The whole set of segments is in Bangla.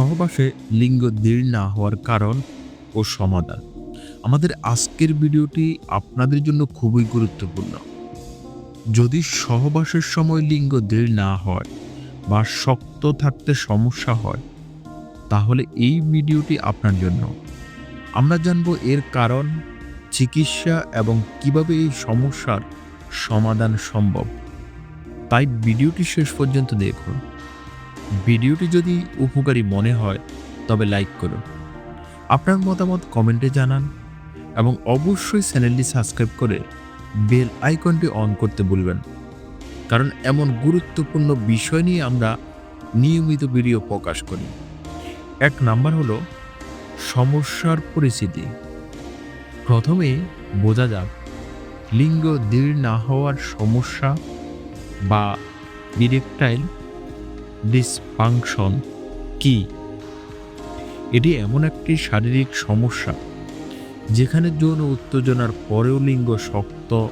সহবাসে লিঙ্গ দৃঢ় না হওয়ার কারণ ও সমাধান। আমাদের আজকের ভিডিওটি আপনাদের জন্য খুবই গুরুত্বপূর্ণ। যদি সহবাসের সময় লিঙ্গ দৃঢ় না হয় বা শক্ত থাকতে সমস্যা হয়, তাহলে এই ভিডিওটি আপনার জন্য। আমরা জানব এর কারণ, চিকিৎসা এবং কীভাবে এই সমস্যার সমাধান সম্ভব। তাই ভিডিওটি শেষ পর্যন্ত দেখুন। ভিডিওটি যদি উপকারী মনে হয়, তবে লাইক করুন। আপনার মতামত কমেন্টে জানান এবং অবশ্যই চ্যানেলটি সাবস্ক্রাইব করে বেল আইকনটি অন করতে ভুলবেন কারণ এমন গুরুত্বপূর্ণ বিষয় নিয়ে আমরা নিয়মিত ভিডিও প্রকাশ করি। এক নাম্বার হলো সমস্যার পরিস্থিতি। প্রথমে বোঝা যাক লিঙ্গ দৃঢ় না হওয়ার সমস্যা বা ইরেকটাইল ডিসফাংশন কি? এটি এমন একটি শারীরিক সমস্যা যেখানে যৌন উত্তেজনার পরেও লিঙ্গ শক্ত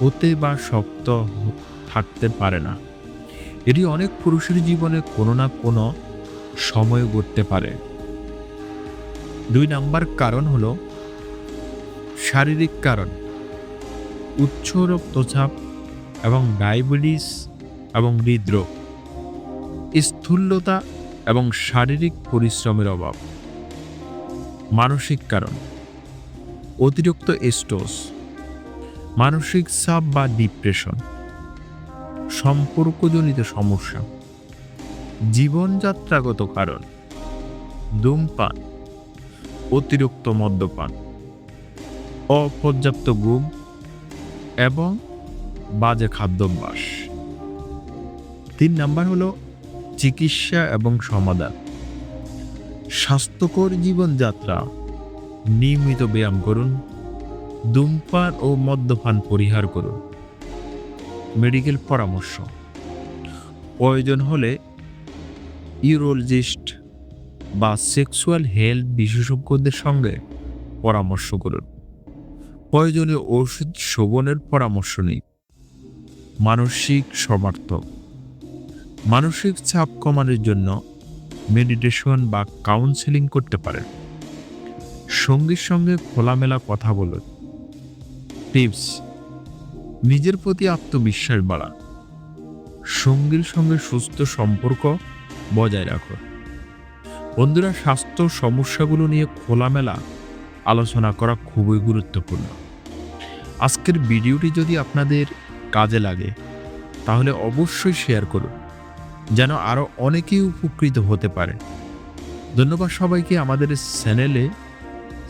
হতে বা শক্ত থাকতে পারে না। এটি অনেক পুরুষের জীবনে কোনো না কোনো সময় ঘটতে পারে। দুই নাম্বার কারণ হলো শারীরিক কারণ। উচ্চ রক্তচাপ এবং ডায়াবেটিস এবং হৃদরোগ। স্থূলতা এবং শারীরিক পরিশ্রমের অভাব। মানসিক কারণ, অতিরিক্ত স্টোস মানসিক চাপ বা ডিপ্রেশন, সম্পর্কজনিত সমস্যা, জীবনযাত্রাগত কারণ, ধূমপান, অতিরিক্ত মদ্যপান, অপর্যাপ্ত ঘুম এবং বাজে খাদ্যাভ্যাস। তিন নাম্বার হলো চিকিৎসা এবং সমাধান। স্বাস্থ্যকর জীবনযাত্রা। নিয়মিত ব্যায়াম করুন। ধূমপান ও মদ্যপান পরিহার করুন। মেডিকেল পরামর্শ। প্রয়োজন হলে ইউরোলজিস্ট বা সেক্সুয়াল হেলথ বিশেষজ্ঞদের সঙ্গে পরামর্শ করুন। প্রয়োজনীয় ওষুধ সেবনের পরামর্শ নিন। মানসিক সমর্থক। মানসিক চাপ কমানোর জন্য মেডিটেশন বা কাউন্সেলিং করতে পারেন। সঙ্গীর সঙ্গে খোলামেলা কথা বলুন। টিপস নিজের প্রতি আত্মবিশ্বাস বাড়ান। সঙ্গীর সঙ্গে সুস্থ সম্পর্ক বজায় রাখুন। বন্ধুরা, স্বাস্থ্য সমস্যাগুলো নিয়ে খোলামেলা আলোচনা করা খুবই গুরুত্বপূর্ণ। আজকের ভিডিওটি যদি আপনাদের কাজে লাগে, তাহলে অবশ্যই শেয়ার করুন। যেন আরও অনেকেই উপকৃত হতে পারে। ধন্যবাদ সবাইকে আমাদের চ্যানেলে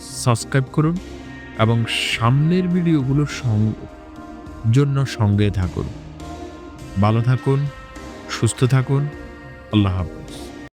সাবস্ক্রাইব করুন এবং সামনের ভিডিওগুলোর জন্য সঙ্গে থাকুন। ভালো থাকুন, সুস্থ থাকুন, আল্লাহ হাফিজ।